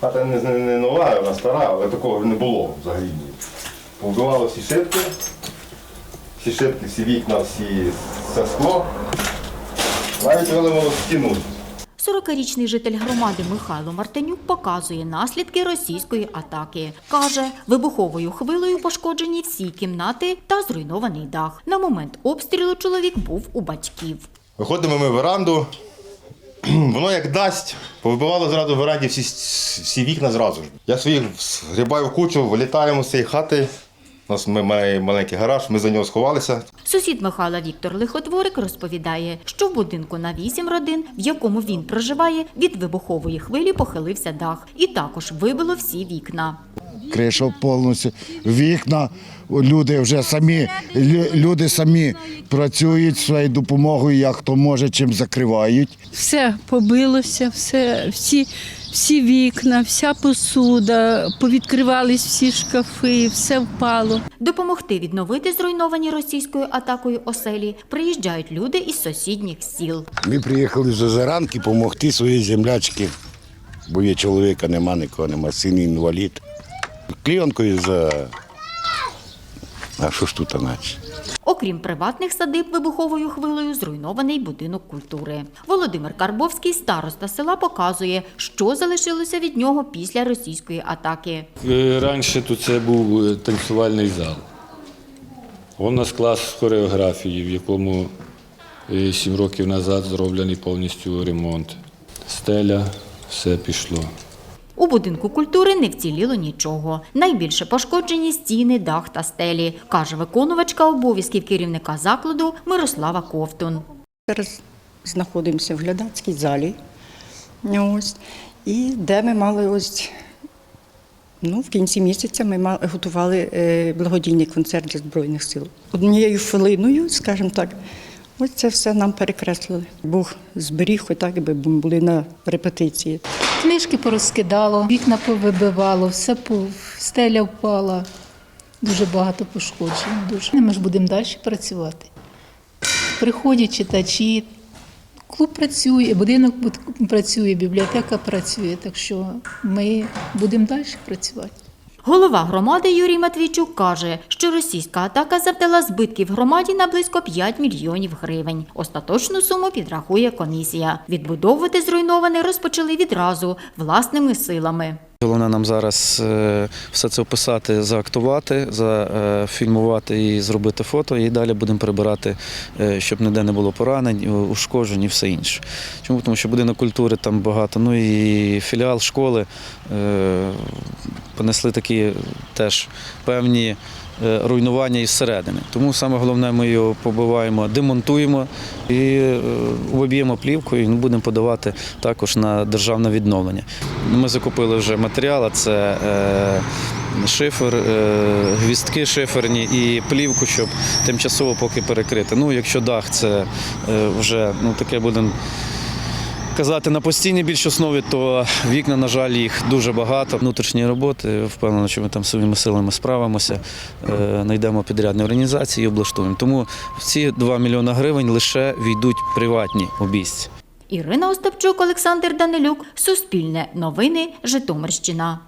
Хата не, не, не нова, вона стара, але такого не було взагалі. Побивало всі шибки, всі шибки, всі вікна, всі все скло. Навіть виламало стіну. 40-річний житель громади Михайло Мартинюк показує наслідки російської атаки. Каже, вибуховою хвилею пошкоджені всі кімнати та зруйнований дах. На момент обстрілу чоловік був у батьків. Виходимо ми в веранду, воно як дасть, повибивало зразу в веранді всі, всі вікна зразу. Я своїх згрібаю в кучу, вилітаємо з цієї хати. У нас ми- має маленький гараж, ми за нього сховалися. Сусід Михайла Віктор Лиходворик розповідає, що в будинку на вісім родин, в якому він проживає, від вибухової хвилі похилився дах і також вибило всі вікна. Криша повністю, вікна. Люди вже самі, люди самі працюють своєю допомогою, як хто може, чим закривають. Все побилося, все, всі, всі вікна, вся посуда, повідкривались всі шкафи, все впало. Допомогти відновити зруйновані російською атакою оселі приїжджають люди із сусідніх сіл. Ми приїхали з заранки допомогти своїй землячці, бо є чоловіка, нема нікого, нема син інвалід. Клієнкою за. А що ж тут наче? Окрім приватних садиб, вибуховою хвилею зруйнований будинок культури. Володимир Карбовський, староста села, показує, що залишилося від нього після російської атаки. Е, Раніше тут це був е, танцювальний зал. У нас клас з хореографії, в якому е, сім років назад зроблений повністю ремонт. Стеля, все пішло. У будинку культури не вціліло нічого. Найбільше пошкоджені стіни, дах та стелі, каже виконувачка обов'язків керівника закладу Мирослава Ковтун. Зараз знаходимося в глядацькій залі. Ось. І де ми мали ось. Ну, в кінці місяця ми готували е, благодійний концерт для Збройних сил. Однією хвилиною, скажімо так, ось це все нам перекреслили. Бог зберіг, хоч так, би були на репетиції. Книжки порозкидало, вікна повибивало, все стеля впала. Дуже багато пошкоджень. Дуже. Ми ж будемо далі працювати. Приходять читачі, клуб працює, будинок працює, бібліотека працює, так що ми будемо далі працювати. Голова громади Юрій Матвійчук каже, що російська атака завдала збитків громаді на близько 5 мільйонів гривень. Остаточну суму підрахує комісія. Відбудовувати зруйноване розпочали відразу власними силами. Головне нам зараз е, все це описати, заактувати, зафільмувати і зробити фото. І далі будемо прибирати, е, щоб ніде не було поранень, ушкоджень і все інше. Чому? Тому що будинок культури там багато. Ну і філіал школи е, понесли такі теж певні. Е, Руйнування із середини. Тому саме головне ми його побиваємо, демонтуємо і е, обіб'ємо плівкою і будемо подавати також на державне відновлення. Ми закупили вже матеріал, це е, шифер, гвістки шиферні і плівку, щоб тимчасово поки перекрити. Ну, якщо дах, це вже ну, таке буде. Казати на постійній більш основі, то вікна, на жаль, їх дуже багато. Внутрішні роботи, впевнено, що ми там своїми силами справимося, е, знайдемо підрядні організації і облаштуємо. Тому ці 2 мільйони гривень лише війдуть приватні обійсті. Ірина Остапчук, Олександр Данилюк, Суспільне новини, Житомирщина.